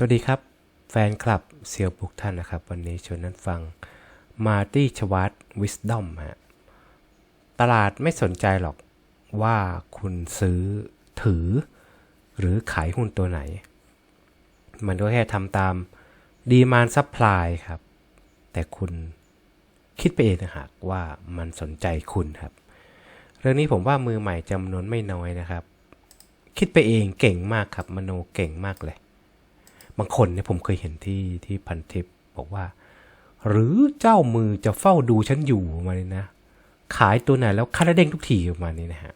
สวัสดีครับ แฟนคลับเซียวบุกท่านนะครับ วันนี้ชวนนั้นฟังมาตี้ชวัตวิสดอมฮะตลาดไม่สนใจหรอกว่าคุณซื้อถือ หรือขายหุ้นตัวไหน มันก็แค่ทำตามดีมานซัพพลายครับ แต่คุณคิดไปเองนะหากว่ามันสนใจคุณครับ เรื่องนี้ผมว่ามือใหม่จำนวนไม่น้อยนะครับ คิดไปเองเก่งมากครับมโนเก่งมากเลย บางคนเนี่ยผมเคยเห็นที่ที่พันทิปบอกว่า หรือเจ้ามือจะเฝ้าดูฉันอยู่มาเลยนะ ขายตัวไหนแล้วคาราเด้งทุกทีออกมาเนี่ยนะฮะ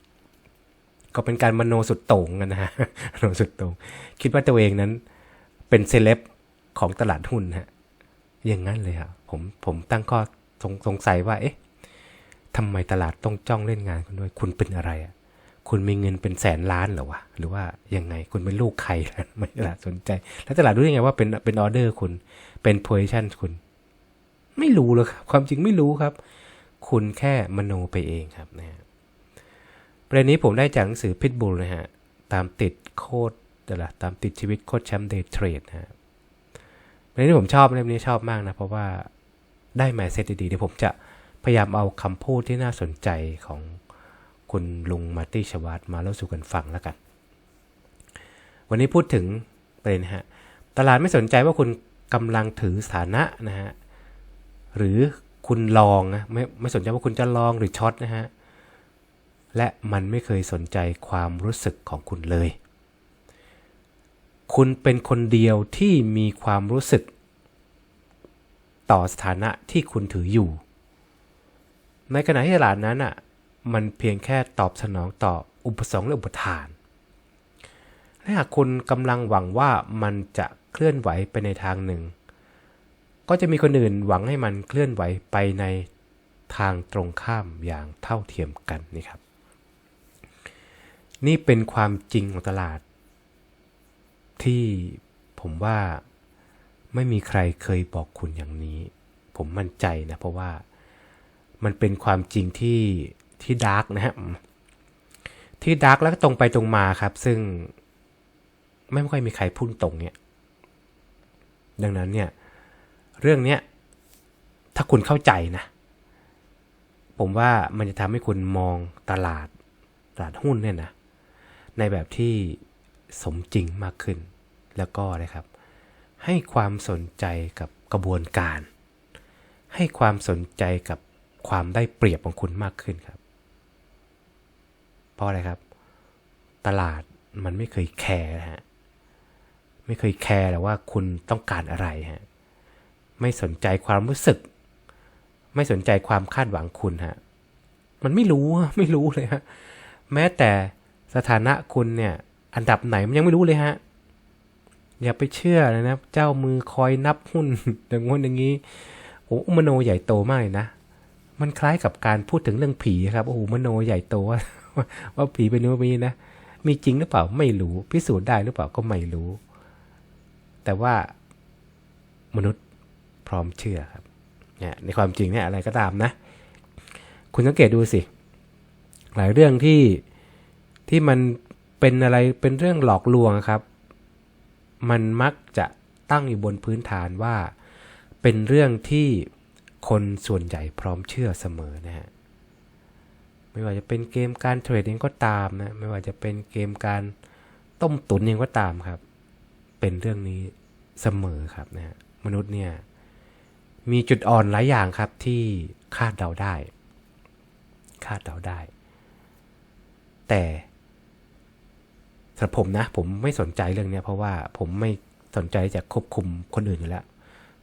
ก็เป็นการมโนสุดโต่งกันนะฮะมโนสุดโต่งคิดว่าตัวเองนั้นเป็นเซเลบของตลาดหุ้นฮะอย่างนั้นเลยครับผมผมตั้งข้อสงสงสัยว่า เอ๊ะทำไมตลาดต้องจ้องเล่นงานคุณด้วย คุณเป็นอะไรอะ คุณมีเงินเป็นแสนล้านเหรอวะ หรือว่ายังไงคุณเป็นลูกใครไม่ตลาดสนใจ แล้วตลาดรู้ยังไงว่าเป็นเป็นออเดอร์คุณเป็นโพ i ิชันคุณ ไม่รู้เลยครับ ความจริงไม่รู้ครับ คุณแค่มโนไปเองครับนะฮะประเด็นนี้ผมได้จากหนังสือพิทบูลนะฮะตามติดโคดแต่ละตามติดชีวิตโคดแชมป์เดย์เทรดนะฮะประเด็นที่ผมชอบเล่มนี้ชอบมากนะ เพราะว่าได้แมสเซจดีๆเดี๋ยวผมจะพยายามเอาคำพูดที่น่าสนใจของ คุณลุงมาร์ตี้ชวัตมาเล่าสู่กันฟังแล้วกัน วันนี้พูดถึงประเด็นฮะตลาดไม่สนใจว่าคุณกำลังถือสถานะนะฮะหรือคุณลองนะไม่ไม่สนใจว่าคุณจะลองหรือช็อตนะฮะและมันไม่เคยสนใจความรู้สึกของคุณเลย คุณเป็นคนเดียวที่มีความรู้สึก ต่อสถานะที่คุณถืออยู่ ในขณะที่ตลาดนั้นอะ มันเพียงแค่ตอบสนองต่ออุปสงค์และอุปทาน และหากคุณกำลังหวังว่ามันจะเคลื่อนไหวไปในทางหนึ่ง ก็จะมีคนอื่นหวังให้มันเคลื่อนไหวไปในทางตรงข้ามอย่างเท่าเทียมกันนี่ครับ นี่เป็นความจริงของตลาด ที่ผมว่าไม่มีใครเคยบอกคุณอย่างนี้ ผมมั่นใจนะเพราะว่ามันเป็นความจริงที่ ที่ดาร์กนะฮะที่ดาร์กแล้วก็ตรงไปตรงมาครับ ซึ่งไม่ค่อยมีใครพูดตรงเนี่ย ดังนั้นเนี่ย เรื่องเนี้ยถ้าคุณเข้าใจนะ ผมว่ามันจะทำให้คุณมองตลาดตลาดหุ้นเนี่ยนะ ในแบบที่สมจริงมากขึ้น แล้วก็นะครับ ให้ความสนใจกับกระบวนการ ให้ความสนใจกับความได้เปรียบของคุณมากขึ้นครับ เพราะอะไรครับ ตลาดมันไม่เคยแคร์ฮะไม่เคยแคร์เลยว่าคุณต้องการอะไรฮะไม่สนใจความรู้สึก ไม่สนใจความคาดหวังคุณฮะมันไม่รู้ไม่รู้เลยฮะแม้แต่สถานะคุณเนี่ยอันดับไหนมันยังไม่รู้เลยฮะอย่าไปเชื่อเลยนะเจ้ามือคอยนับหุ้นอย่างงู้นอย่างนี้โอ้มโนใหญ่โตมากเลยนะ มันคล้ายกับการพูดถึงเรื่องผีครับโอ้โหมโนใหญ่โตว่า ว่าผีเป็นนู้นมีนะมีจริงหรือเปล่าไม่รู้พิสูจน์ได้หรือเปล่าก็ไม่รู้ แต่ว่ามนุษย์พร้อมเชื่อครับเนี่ยในความจริงเนี่ยอะไรก็ตามนะ คุณสังเกตดูสิ หลายเรื่องที่ที่มันเป็นอะไรเป็นเรื่องหลอกลวงครับ มันมักจะตั้งอยู่บนพื้นฐานว่า เป็นเรื่องที่คนส่วนใหญ่พร้อมเชื่อเสมอนะฮะ ไม่ว่าจะเป็นเกมการเทรดเองก็ตามนะไม่ว่าจะเป็นเกมการต้มตุ๋นเองก็ตามครับ เป็นเรื่องนี้เสมอครับนะมนุษย์เนี่ยมีจุดอ่อนหลายอย่างครับที่คาดเดาได้ คาดเดาได้ แต่สำหรับผมนะ ผมไม่สนใจเรื่องนี้เพราะว่าผมไม่สนใจจะควบคุมคนอื่นอยู่แล้ว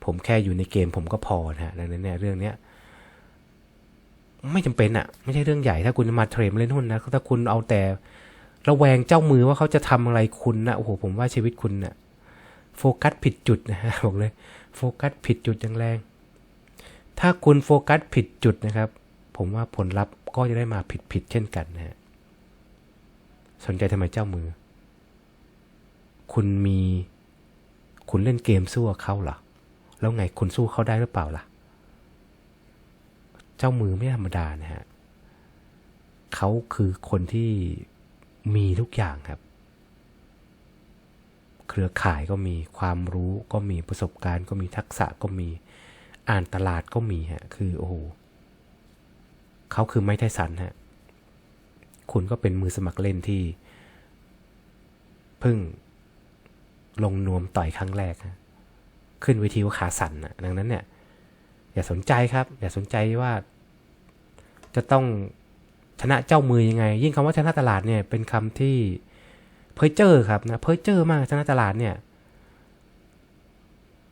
ผมแค่อยู่ในเกมผมก็พอนะฮะดังนั้นเนี่ยเรื่องเนี้ย ไม่จำเป็นอะ่ะไม่ใช่เรื่องใหญ่ถ้าคุณมาเทรดเล่นหุ้นนะถ้าคุณเอาแต่ระแวงเจ้ามือว่าเขาจะทำอะไรคุณนะโอ้โหผมว่าชีวิตคุณนะ่ะโฟกัสผิดจุดนะฮะบอกเลยโฟกัสผิดจุดอย่างแรง ถ้าคุณโฟกัสผิดจุดนะครับ ผมว่าผลลัพธ์ก็จะได้มาผิดผิดเช่นกันนะฮะสนใจทำไมเจ้ามือ คุณมี คุณเล่นเกมสู้กับเขาเหรอ แล้วไงคุณสู้เขาได้หรือเปล่าล่ะ เจ้ามือไม่ธรรมดานะฮะเขาคือคนที่มีทุกอย่างครับ เครือข่ายก็มีความรู้ก็มีประสบการณ์ ก็มีทักษะก็มีอ่านตลาดก็มีฮะคือโอ้โหเขาคือไม่ไทสันฮะคุณก็เป็นมือสมัครเล่นที่เพิ่งลงนวมต่อยครั้งแรกฮะขึ้นเวทีว่าขาสั่นนะดังนั้นเนี่ย อย่าสนใจครับ อย่าสนใจว่า จะต้องชนะเจ้ามือยังไง ยิ่งคำว่าชนะตลาดเนี่ยเป็นคำที่เพ้อเจอร์ครับนะเพ้อเจอร์มากชนะตลาดเนี่ย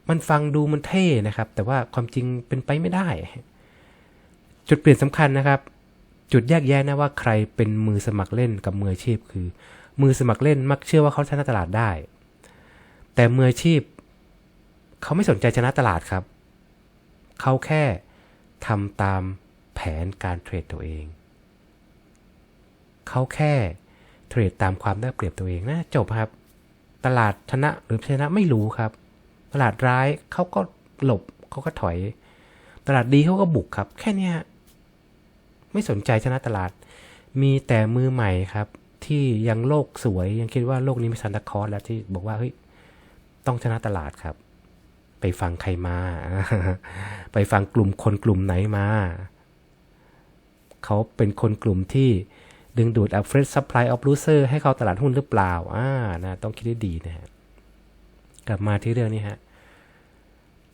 มันฟังดูมันเท่นะครับ แต่ว่าความจริงเป็นไปไม่ได้ จุดเปลี่ยนสำคัญนะครับ จุดแยกแยะนะว่าใครเป็นมือสมัครเล่นกับมืออาชีพ คือ มือสมัครเล่นมักเชื่อว่าเขาชนะตลาดได้ แต่มืออาชีพ เขาไม่สนใจชนะตลาดครับ เขาแค่ทำตามแผนการเทรดตัวเอง เขาแค่เทรดตามความได้เปรียบตัวเองนะจบครับ ตลาดชนะหรือชนะไม่รู้ครับ ตลาดร้ายเขาก็หลบเขาก็ถอย ตลาดดีเขาก็บุกครับ แค่นี้ไม่สนใจชนะตลาด มีแต่มือใหม่ครับ ที่ยังโลกสวยยังคิดว่าโลกนี้มีซันตาคลอสแล้วที่บอกว่าเฮ้ยต้องชนะตลาดครับ ไปฟังใครมา ไปฟังกลุ่มคนกลุ่มไหนมา เขาเป็นคนกลุ่มที่ดึงดูด a f r e s supply of loser ให้เข้าตลาดหุ้นหรือเปล่า อ่า นะ ต้องคิดให้ดีนะฮะ กลับมาที่เรื่องนี้ฮะ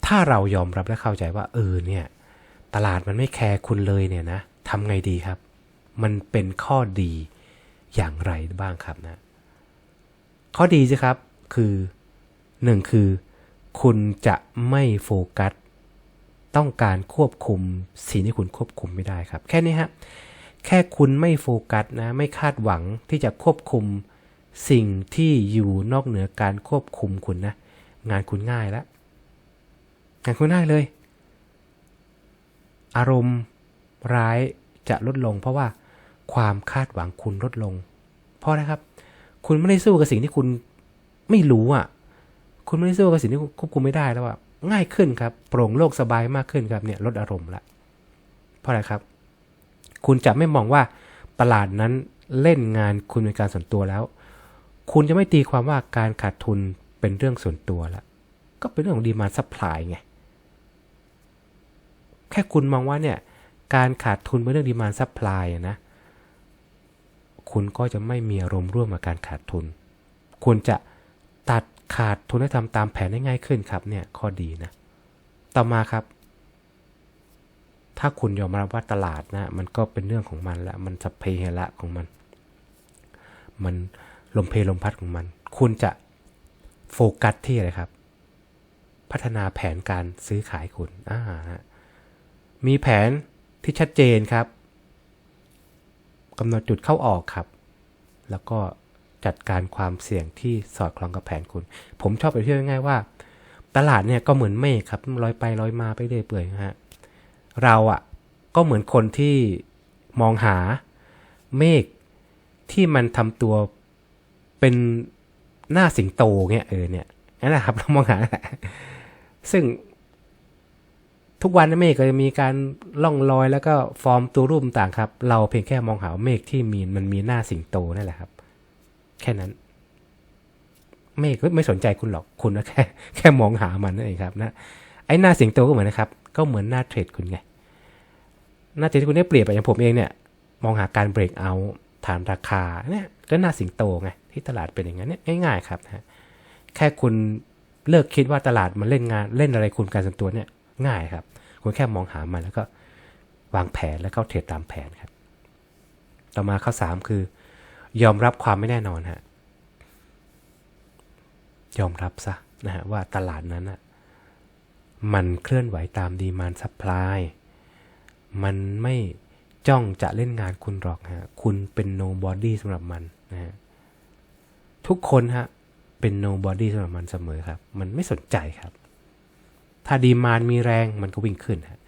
ถ้าเรายอมรับและเข้าใจว่า เออ เนี่ย ตลาดมันไม่แคร์คุณเลยเนี่ยนะทำไงดีครับ มันเป็นข้อดีอย่างไรบ้างครับนะ ข้อดีสิครับ คือหนึ่งคือ คุณจะไม่โฟกัส ต้องการควบคุมสิ่งที่คุณควบคุมไม่ได้ครับ แค่นี้ฮะ แค่คุณไม่โฟกัสนะ ไม่คาดหวังที่จะควบคุมสิ่งที่อยู่นอกเหนือการควบคุมคุณนะ งานคุณง่ายแล้วงานคุณง่ายเลย อารมณ์ร้ายจะลดลง เพราะว่าความคาดหวังคุณลดลง เพราะนะครับ คุณไม่ได้สู้กับสิ่งที่คุณไม่รู้อะ คุณไม่ได้สู้กับสิ่งที่ควบคุมไม่ได้แล้วอะง่ายขึ้นครับ โปร่งโล่งสบายมากขึ้นครับเนี่ยลดอารมณ์ละ เพราะอะไรครับ คุณจะไม่มองว่าตลาดนั้นเล่นงานคุณเป็นการส่วนตัวแล้ว คุณจะไม่ตีความว่าการขาดทุนเป็นเรื่องส่วนตัวล้วก็เป็นเรื่องของดีมาซัพพลายไง แค่คุณมองว่าเนี่ยการขาดทุนเป็นเรื่องดีมาซัพพลายนะ คุณก็จะไม่มีอารมณ์ร่วมกับการขาดทุน คุณจะตัด ขาดทุนและทำตามแผนได้ง่ายขึ้นครับเนี่ยข้อดีนะ ต่อมาครับ ถ้าคุณยอมรับว่าตลาดนะ มันก็เป็นเรื่องของมันแล้วมันสพเพเหระของมัน มันลมเพลลมพัดของมัน คุณจะโฟกัสที่อะไรครับ พัฒนาแผนการซื้อขายคุณอ่าฮะมีแผนที่ชัดเจนครับกำหนดจุดเข้าออกครับ แล้วก็ จัดการความเสี่ยงที่สอดคล้องกับแผนคุณ ผมชอบไปเที่ยวง่ายๆว่า ตลาดเนี่ยก็เหมือนเมฆครับลอยไปลอยมาไปเรื่อยเปื่อยนะฮะเราอะ่ะก็เหมือนคนที่มองหาเมฆที่มันทำตัวเป็นหน้าสิงโตเงี้ยเออเนี่ยนั่นแหละครับเรามองหาซึ่งทุกวันเมฆก็จะมีการล่องลอยแล้วก็ฟอร์มตัวรูปต่างครับ เราเพียงแค่มองหาเมฆที่มีมันมีหน้าสิงโตนั่นแหละครับ แค่นั้นเมฆก็ไม่สนใจคุณหรอกคุณก็แค่ แค่มองหามันนั่นเองครับนะไอ้หน้าสิงโตก็เหมือนนะครับ ก็เหมือนหน้าเทรดคุณไงหน้าเทรดที่คุณได้เปรียบอย่างผมเองเนี่ย มองหาการเบรกเอาฐานราคาเนี่ยก็หน้าสิงโตไงที่ตลาดเป็นอย่างนั้นเนี่ยง่าย ๆ ครับนะแค่คุณเลิกคิดว่าตลาดมันเล่นงานเล่นอะไรคุณการส่วนตัวเนี่ยง่ายครับ คุณแค่มองหามันแล้วก็วางแผนแล้วเข้าเทรดตามแผนครับ ต่อมาข้อสามคือ ยอมรับความไม่แน่นอนฮะยอมรับซะนะฮะว่าตลาดนั้นอะมันเคลื่อนไหวตามดีมานซัพพลายมันไม่จ้องจะเล่นงานคุณหรอกฮะ คุณเป็น nobody สำหรับมันนะฮะ ทุกคนฮะ เป็น nobody สำหรับมันเสมอครับ มันไม่สนใจครับ ถ้าดีมานมีแรงมันก็วิ่งขึ้นฮะ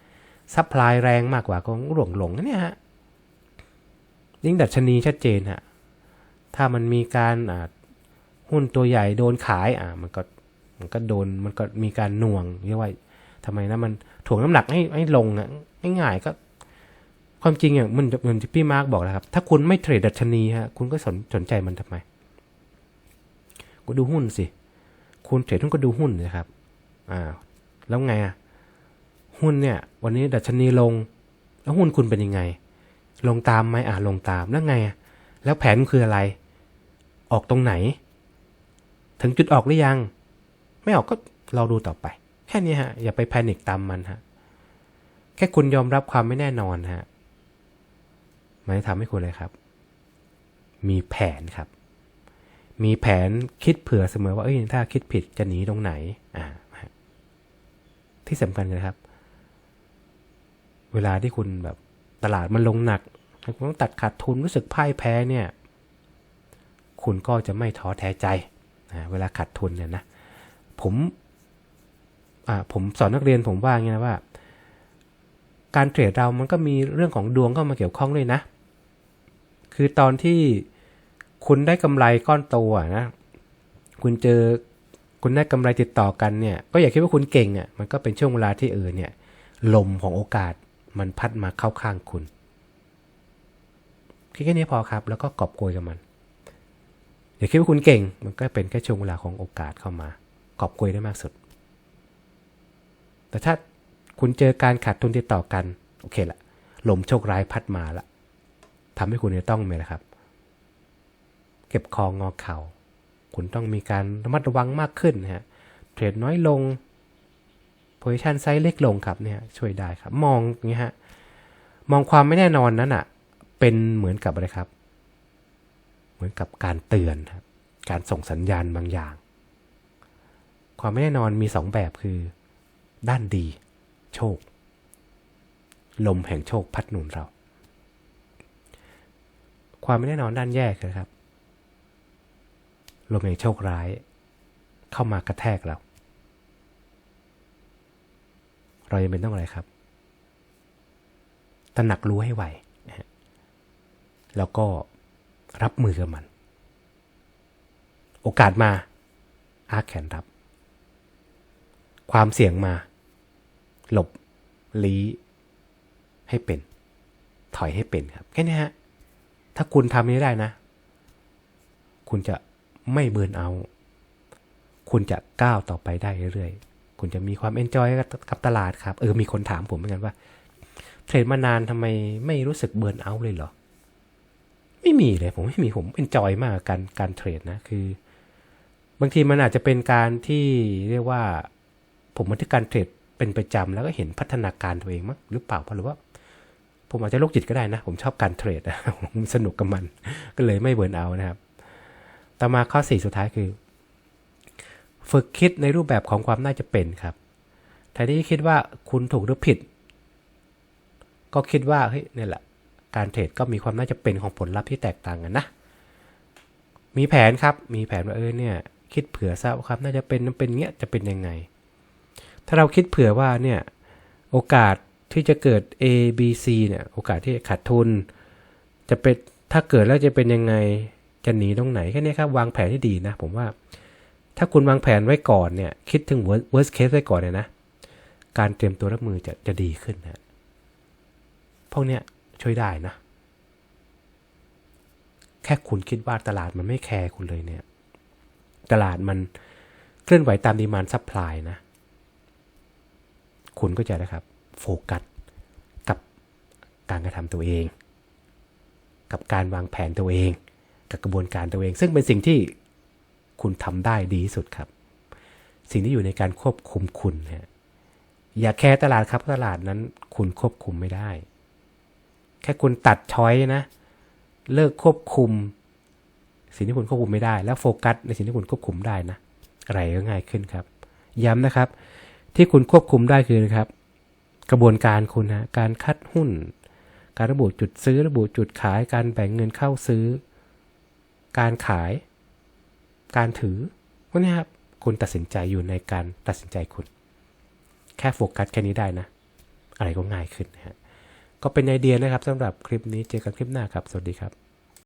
ซัพพลายแรงมากกว่าก็หลงหลงนะเนี่ยฮะ ยิ่งดัชนีชัดเจนฮะ ถ้ามันมีการหุ้นตัวใหญ่โดนขายอ่ามันก็มันก็โดนมันก็มีการหน่วงเรียกว่าทำไมนะมันถ่วงน้ำหนักให้ให้ลงอะง่ายๆก็ ความจริงอย่างมันเหมือนที่พี่มาร์กบอกนะครับ ถ้าคุณไม่เทรดดัชนีฮะคุณก็สนสนใจมันทำไมก็ดูหุ้นสิ คุณเทรดหุ้นก็ดูหุ้นนะครับอ่าแล้วไงอะหุ้นเนี่ย วันนี้ดัชนีลง แล้วหุ้นคุณเป็นยังไง ลงตามไหมอ่าลงตามแล้วไงอะแล้วแผนคืออะไร ออกตรงไหน ถึงจุดออกหรือยัง ไม่ออกก็เราดูต่อไป แค่นี้ฮะ อย่าไปแพนิคตามมันฮะ แค่คุณยอมรับความไม่แน่นอนฮะมันจะทำให้คุณเลยครับ มีแผนครับ มีแผนคิดเผื่อเสมอว่าเอ้ยถ้าคิดผิดจะหนีตรงไหน อ่าที่สำคัญนะครับ เวลาที่คุณแบบตลาดมันลงหนักคุณต้องตัดขาดทุนรู้สึกพ่ายแพ้เนี่ย คุณก็จะไม่ท้อแท้ใจนะเวลาขาดทุนเนี่ยนะผมผมสอนนักเรียนผมว่าอย่างนี้นะว่า การเทรดเรามันก็มีเรื่องของดวงเข้ามาเกี่ยวข้องด้วยนะ คือตอนที่คุณได้กำไรก้อนโตอะนะ คุณเจอคุณได้กำไรติดต่อกันเนี่ย ก็อย่าคิดว่าคุณเก่งอะมันก็เป็นช่วงเวลาที่เออเนี่ย ลมของโอกาสมันพัดมาเข้าข้างคุณคิดแค่นี้พอครับ แล้วก็กอบโกยกับมัน อย่าคิดว่าคุณเก่ง มันก็เป็นแค่ช่วงเวลาของโอกาสเข้ามากอบโกยได้มากสุด แต่ถ้าคุณเจอการขาดทุนติดต่อกัน โอเคละลมโชคร้ายพัดมาละทำให้คุณจะต้องมีนะครับ เก็บคองงอเข่า คุณต้องมีการระมัดระวังมากขึ้นนะฮะ เทรดน้อยลงโพซิชันไซส์เล็กลงครับเนี่ยช่วยได้ครับ มองอย่างนี้ฮะ มองความไม่แน่นอนนั้นอะ่ะ เป็นเหมือนกับอะไรครับ เหมือนกับการเตือนครับการส่งสัญญาณบางอย่าง ความไม่แน่นอนมีสองแบบคือ ด้านดี โชค ลมแห่งโชคพัดหนุนเรา ความไม่แน่นอนด้านแย่คือครับ ลมแห่งโชคร้าย เข้ามากระแทกเรา เรายังเป็นต้องอะไรครับตระหนักรู้ให้ไวนะฮะแล้วก็ รับมือกับมัน โอกาสมา อาแขนรับ ความเสี่ยงมา หลบ ลี้ ให้เป็น ถอยให้เป็นครับ แค่นี้ฮะ ถ้าคุณทำนี้ได้นะ คุณจะไม่เบิร์นเอา คุณจะก้าวต่อไปได้เรื่อยๆ คุณจะมีความเอนจอยกับตลาดครับ เออ มีคนถามผมเหมือนกันว่า เทรดมานานทำไมไม่รู้สึกเบิร์นเอาเลยเหรอ ไม่มีเลยผมไม่มีผมเอนจอยมากการการเทรดนะคือ บางทีมันอาจจะเป็นการที่เรียกว่า ผมมาที่การเทรดเป็นประจำแล้วก็เห็นพัฒนาการตัวเองมั้งหรือเปล่าเพราะหรือว่า ผมอาจจะโรคจิตก็ได้นะ ผมชอบการเทรดนะผมสนุกกับมัน ก็เลยไม่เบิร์นเอานะครับ ต่อมาข้อ4สุดท้ายคือ ฝึกคิดในรูปแบบของความน่าจะเป็นครับแทนที่จะคิดว่าคุณถูกหรือผิด ก็คิดว่าเฮ้ยนี่แหละ การเทรดก็มีความน่าจะเป็นของผลลัพธ์ที่แตกต่างกันนะ มีแผนครับ มีแผนว่าเออเนี่ย คิดเผื่อซะว่าความน่าจะเป็นเป็นเงี้ยจะเป็นยังไง ถ้าเราคิดเผื่อว่าเนี่ยโอกาสที่จะเกิด A B C เนี่ย โอกาสที่ขาดทุน จะเป็นถ้าเกิดแล้วจะเป็นยังไงจะหนีตรงไหนแค่นี้ครับ วางแผนที่ดีนะ ผมว่า ถ้าคุณวางแผนไว้ก่อนเนี่ย คิดถึง worst case ไว้ก่อนเนี่ยนะ การเตรียมตัวรับมือจะจะดีขึ้นนะพวกเนี้ย ช่วยได้นะ แค่คุณคิดว่าตลาดมันไม่แคร์คุณเลยเนี่ย ตลาดมันเคลื่อนไหวตามดีมานซัพพลายนะ คุณก็จะนะครับ โฟกัสกับการกระทำตัวเอง กับการวางแผนตัวเอง กับกระบวนการตัวเอง ซึ่งเป็นสิ่งที่คุณทำได้ดีที่สุดครับ สิ่งที่อยู่ในการควบคุมคุณฮะอย่าแค่ตลาดครับตลาดนั้นคุณควบคุมไม่ได้ แค่คุณตัดช้อยนะ เลิกควบคุม สิ่งที่คุณควบคุมไม่ได้ แล้วโฟกัสในสิ่งที่คุณควบคุมได้นะอะไรก็ง่ายขึ้นครับ ย้ำนะครับ ที่คุณควบคุมได้คือนะครับ กระบวนการคุณนะการคัดหุ้น การระบุจุดซื้อระบุจุดขาย การแบ่งเงินเข้าซื้อ การขาย การถือพวกนี้ครับคุณตัดสินใจอยู่ในการตัดสินใจคุณ แค่โฟกัสแค่นี้ได้นะ อะไรก็ง่ายขึ้นนะฮะ ก็เป็นไอเดียนะครับสำหรับคลิปนี้เจอกันคลิปหน้าครับ สวัสดีครับ